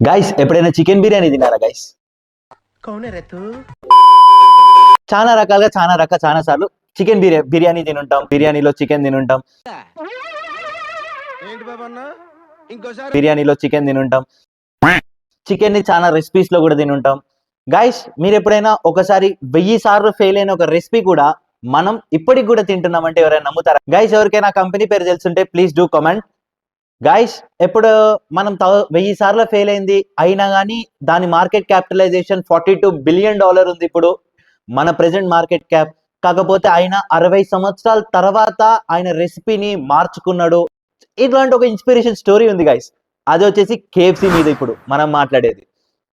Guys ఎప్పుడైనా chicken biryani తిన్నారా guys చాలా రకాలుగా చాలా రకాల చాలా సార్లు చికెన్ బిర్యానీ బిర్యానీ తినుంటాం బిర్యానీలో చికెన్ తినుంటాం. బిర్యానీలో చికెన్ తినుంటాం. చికెన్ని చాలా రెసిపీస్లో కూడా తినుంటాం. గైస్ మీరు ఎప్పుడైనా ఒకసారి వెయ్యి సార్లు ఫెయిల్ అయిన ఒక రెసిపీ కూడా మనం ఇప్పటికి కూడా తింటున్నాం అంటే ఎవరైనా నమ్ముతారా? గైస్ ఎవరికైనా కంపెనీ పేరు తెలుసుంటే ప్లీజ్ డూ కమెంట్ గైస్ ఎప్పుడు మనం వెయ్యి సార్లు ఫెయిల్ అయింది అయినా కానీ దాని market capitalization forty two billion dollar ఉంది ఇప్పుడు. మన ప్రెసెంట్ మార్కెట్ క్యాప్ కాకపోతే ఆయన అరవై సంవత్సరాల తర్వాత ఆయన రెసిపీని మార్చుకున్నాడు. ఇట్లాంటి ఒక ఇన్స్పిరేషన్ స్టోరీ ఉంది గైస్ అది వచ్చేసి కేఎఫ్సి మీద ఇప్పుడు మనం మాట్లాడేది.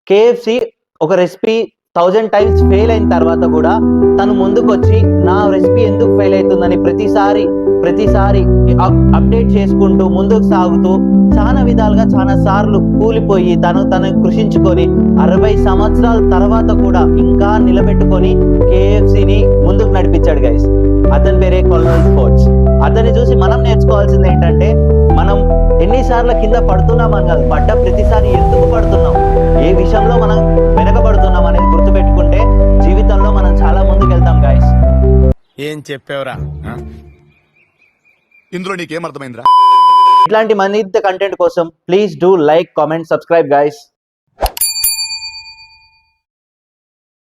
కేఎఫ్సి ఒక రెసిపీ థౌజండ్ టైమ్స్ ఫెయిల్ అయిన తర్వాత కూడా తను ముందుకు వచ్చి నా రెసిపీ ఎందుకు ఫెయిల్ అవుతుందని ప్రతిసారి ప్రతిసారి అప్డేట్ చేసుకుంటూ ముందుకు సాగుతూ చాలా విధాలుగా చాలా సార్లు కూలిపోయి తను తను కృషించుకొని అరవై సంవత్సరాల తర్వాత కూడా ఇంకా నిలబెట్టుకొని కేఎఫ్సిని ముందుకు నడిపించాడు గైస్ అతని పేరే కొలనల్ స్పోర్ట్స్ అతన్ని చూసి మనం నేర్చుకోవాల్సింది ఏంటంటే మనం ఎన్నిసార్లు కింద పడుతున్నామని కాదు పడ్డ ప్రతిసారి ఎందుకు పడుతున్నాం. ఏ విషయంలో మనం వెనకబడుతున్నాం అనేది గుర్తుపెట్టుకుంటే జీవితంలో మనం చాలా ముందుకు వెళ్తాం గాయస్ ఏం చెప్పావురా? ఇందులో నీకేం అర్థమైందిరా? ఇట్లాంటి మరింత కంటెంట్ కోసం please do like comment subscribe guys